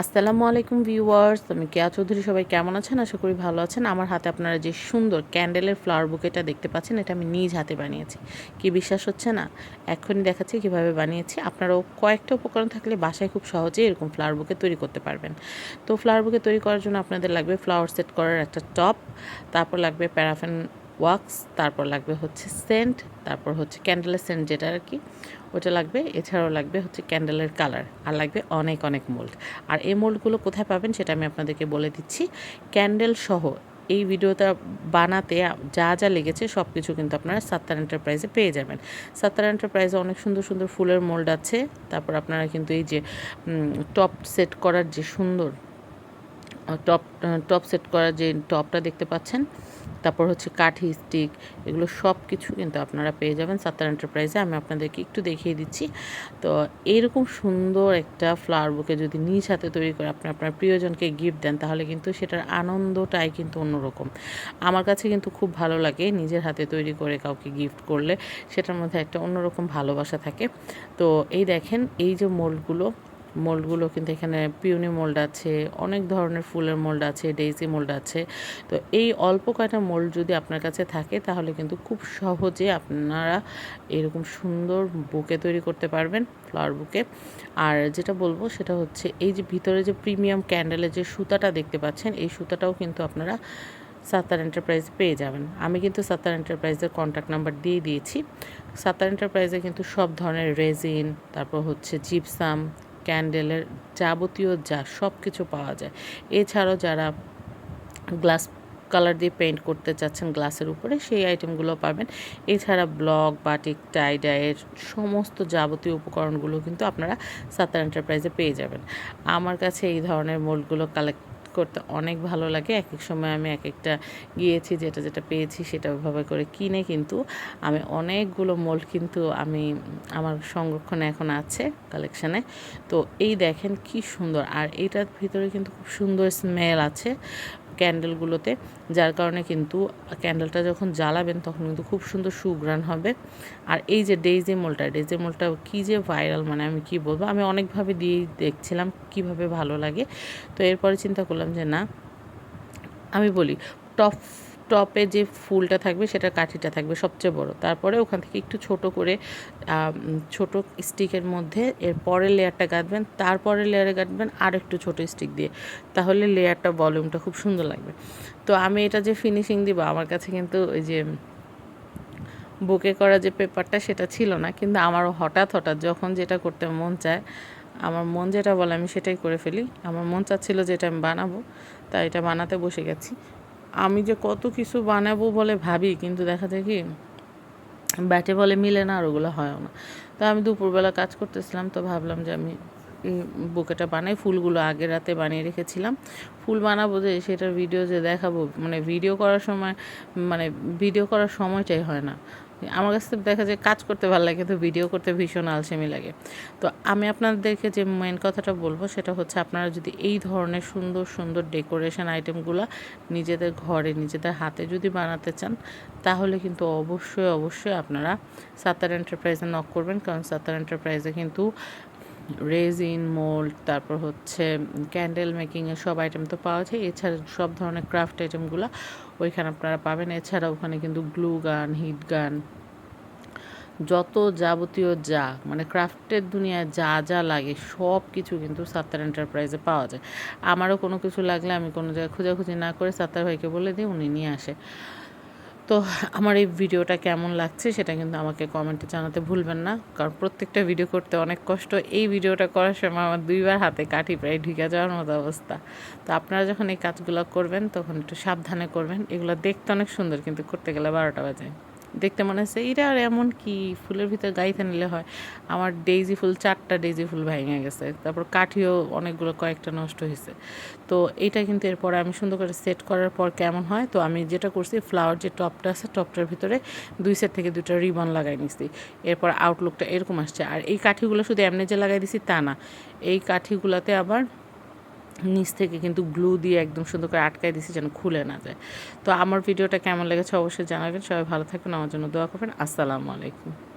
আসসালামু আলাইকুম ভিউয়ার্স, আমি কেয়া চৌধুরী, সবাই কেমন আছেন? আশা করি ভালো আছেন। আমার হাতে আপনারা যে সুন্দর ক্যান্ডেলের ফ্লাওয়ার বুকেটা দেখতে পাচ্ছেন, এটা আমি নিজ হাতে বানিয়েছি। কি বিশ্বাস হচ্ছে না? এখনই দেখাচ্ছি কীভাবে বানিয়েছি। আপনারাও কয়েকটা উপকরণ থাকলে বাসায় খুব সহজেই এরকম ফ্লাওয়ার বুকে তৈরি করতে পারবেন। তো ফ্লাওয়ার বুকে তৈরি করার জন্য আপনাদের লাগবে ফ্লাওয়ার সেট করার একটা টপ তারপর লাগবে প্যারাফিন ওয়াক্স, তারপর লাগবে হচ্ছে সেন্ট, তারপর হচ্ছে ক্যান্ডেলের সেন্ট যেটা আর কি, ওটা লাগবে। এছাড়াও লাগবে হচ্ছে ক্যান্ডেলের কালার, আর লাগবে অনেক অনেক মোল্ড। আর এই মোল্ডগুলো কোথায় পাবেন সেটা আমি আপনাদেরকে বলে দিচ্ছি। ক্যান্ডেল সহ এই ভিডিওটা বানাতে যা যা লেগেছে সব কিছু কিন্তু আপনারা সাত্তার এন্টারপ্রাইজে পেয়ে যাবেন। সাত্তার এন্টারপ্রাইজে অনেক সুন্দর সুন্দর ফুলের মোল্ড আছে। তারপর আপনারা কিন্তু এই যে টপ সেট করার যে সুন্দর টপ টপ সেট করার যে টপটা দেখতে পাচ্ছেন তারপর হচ্ছে কাঠি স্টিক এগুলো সব কিছু কিন্তু আপনারা পেয়ে যাবেন সাত্তার এন্টারপ্রাইজে আমি আপনাদেরকে একটু দেখিয়ে দিচ্ছি। তো এইরকম সুন্দর একটা ফ্লাওয়ার বুকে যদি নিজ হাতে তৈরি করে আপনি আপনার প্রিয়জনকে গিফট দেন, তাহলে কিন্তু সেটার আনন্দটাই কিন্তু অন্যরকম। আমার কাছে কিন্তু খুব ভালো লাগে নিজের হাতে তৈরি করে কাউকে গিফট করলে, সেটার মধ্যে একটা অন্যরকম ভালোবাসা থাকে। তো এই দেখেন, এই যে মোল্ডগুলো মোল্ডগুলো কিন্তু এখানে পিউনি মোল্ড আছে, অনেক ধরনের ফুলের মোল্ড আছে ডেইজি মোল্ড আছে। তো এই অল্প কয়টা মোল্ড যদি আপনার কাছে থাকে, তাহলে কিন্তু খুব সহজে আপনারা এরকম সুন্দর বুকে তৈরি করতে পারবেন ফ্লাওয়ার বুকে। আর যেটা বলব সেটা হচ্ছে, এই যে ভিতরে যে প্রিমিয়াম ক্যান্ডেলের যে সুতাটা দেখতে পাচ্ছেন, এই সুতাটাও কিন্তু আপনারা সাত্তার এন্টারপ্রাইজ পেয়ে যাবেন। আমি কিন্তু সাত্তার এন্টারপ্রাইজের কন্ট্যাক্ট নাম্বার দিয়ে দিয়েছি। সাত্তার এন্টারপ্রাইজে কিন্তু সব ধরনের রেজিন তারপর হচ্ছে জিপসাম ক্যান্ডেলের যাবতীয় যা সব কিছু পাওয়া যায়। এছাড়াও যারা গ্লাস কালার দিয়ে পেন্ট করতে চাচ্ছেন গ্লাসের উপরে, সেই আইটেমগুলো পাবেন। এছাড়া ব্লক বাটিক টাইডায়ের সমস্ত যাবতীয় উপকরণগুলো কিন্তু আপনারা সাতার এন্টারপ্রাইজে পেয়ে যাবেন। আমার কাছে এই ধরনের মোল্ডগুলো কালেক্ট করতে অনেক ভালো লাগে। এক এক সময় আমি এক একটা গিয়েছি, যেটা যেটা পেয়েছি সেটা ওইভাবে করে কিনে কিন্তু আমি অনেকগুলো মোল্ড কিন্তু আমি আমার সংরক্ষণে এখন আছে কালেকশানে তো এই দেখেন কি সুন্দর। আর এটার ভিতরে কিন্তু খুব সুন্দর স্মেল আছে। ক্যান্ডেলগুলোতে যার কারণে কিন্তু ক্যান্ডেলটা যখন জ্বালাবেন তখন কিন্তু খুব সুন্দর সুগ্রান হবে। আর এই যে ডেইজি মোলটা ডেইজি মোলটা কী যে ভাইরাল মানে আমি কি বলব? আমি অনেকভাবে দিয়েই দেখছিলাম কীভাবে ভালো লাগে। তো এরপরে চিন্তা করলাম যে না, আমি বলি টপ টপে যে ফুলটা থাকবে সেটা কাঠিটা থাকবে সবচেয়ে বড়। তারপরে ওখান থেকে একটু ছোট করে ছোট স্টিকের মধ্যে এর পরের লেয়ারটা গাঁথবেন তারপরে লেয়ারে গাঁথবেন আর একটু ছোট স্টিক দিয়ে। তাহলে লেয়ারটা ভলিউমটা খুব সুন্দর লাগবে। তো আমি এটা যে ফিনিশিং দিব, আমার কাছে কিন্তু ওই যে বুকে করা যে পেপারটা সেটা ছিল না, কিন্তু আমার হঠাৎ হঠাৎ যখন যেটা করতে মন চায়, আমার মন যেটা বলে আমি সেটাই করে ফেলি। আমার মন চাচ্ছিল যে এটা আমি বানাবো, তাই এটা বানাতে বসে গেছি। আমি যে কত কিছু বানাবো বলে ভাবি, কিন্তু দেখা যায় কি, ব্যাটে বলে মিলে না আর ওগুলো হয়ও না। তো আমি দুপুরবেলা কাজ করতেছিলাম, তো ভাবলাম যে আমি বুকেটা বানাই, ফুলগুলো আগের রাতে বানিয়ে রেখেছিলাম। ফুল বানাবো যে, সেটার ভিডিও যে দেখাবো মানে ভিডিও করার সময় মানে ভিডিও করার সময়টাই হয় না। আমার কাছে দেখা যায় কাজ করতে ভালো লাগে, কিন্তু ভিডিও করতে ভীষণ আলসেমি লাগে। তো আমি আপনাদেরকে যে মেন কথাটা বলব, সেটা হচ্ছে আপনারা যদি এই ধরনের সুন্দর সুন্দর ডেকোরেশন আইটেমগুলো নিজেদের ঘরে, নিজেদের হাতে যদি বানাতে চান, তাহলে কিন্তু অবশ্যই অবশ্যই আপনারা সাতার এন্টারপ্রাইজে নক করবেন, কারণ সাতার এন্টারপ্রাইজে কিন্তু রেজিন, মোল্ড, তারপর হচ্ছে ক্যান্ডেল মেকিংয়ের সব আইটেম তো পাওয়া যায়। এছাড়া সব ধরনের ক্রাফট আইটেমগুলো ওইখানে আপনারা পাবেন। এছাড়া ওখানে কিন্তু গ্লু গান হিট গান যত যাবতীয় যা মানে ক্রাফটের দুনিয়ায় যা যা লাগে, সব কিছু কিন্তু সাত্তার এন্টারপ্রাইজে পাওয়া যায়। আমারও কোনো কিছু লাগলে আমি কোনো জায়গায় খোঁজাখুঁজি না করে সাত্তার ভাইকে বলে দিই, উনি নিয়ে আসে। তো আমার এই ভিডিওটা কেমন লাগছে সেটা কিন্তু আমাকে কমেন্টে জানাতে ভুলবেন না। কারণ প্রত্যেকটা ভিডিও করতে অনেক কষ্ট। এই ভিডিওটা করার সময় আমার দুইবার হাতে কাঠি প্রায় ঢুকে যাওয়ার মতো অবস্থা। তো আপনারা যখন এই কাজগুলো করবেন তখন একটু সাবধানে করবেন। এগুলো দেখতে অনেক সুন্দর কিন্তু করতে গেলে বারোটা বাজে। দেখতে মনে হচ্ছে এটা আর, এমন কি? ফুলের ভিতরে গাইতে নিলে হয়। আমার ডেইজি ফুল, চারটা ডেইজি ফুল ভেঙে গেছে। তারপর কাঠিও অনেকগুলো কয়েকটা নষ্ট হয়েছে তো এটা কিন্তু এরপরে আমি সুন্দর করে সেট করার পর কেমন হয়, তো আমি যেটা করছি, ফ্লাওয়ার যে টপটা আছে, টপটার ভিতরে দুই সেট থেকে দুটা রিবন লাগাই নিছি। এরপর আউটলুকটা এরকম আসছে। আর এই কাঠিগুলো শুধু এমনি যে লাগাই দিছি তা না। এই কাঠিগুলোতে আবার নিচ থেকে কিন্তু গ্লু দিয়ে একদম সুন্দর করে আটকায় দিছি যেন খুলে না যায়। তো আমার ভিডিওটা কেমন লেগেছে অবশ্যই জানাবেন। সবাই ভালো থাকবেন, আমার জন্য দোয়া করবেন। আসসালামু আলাইকুম।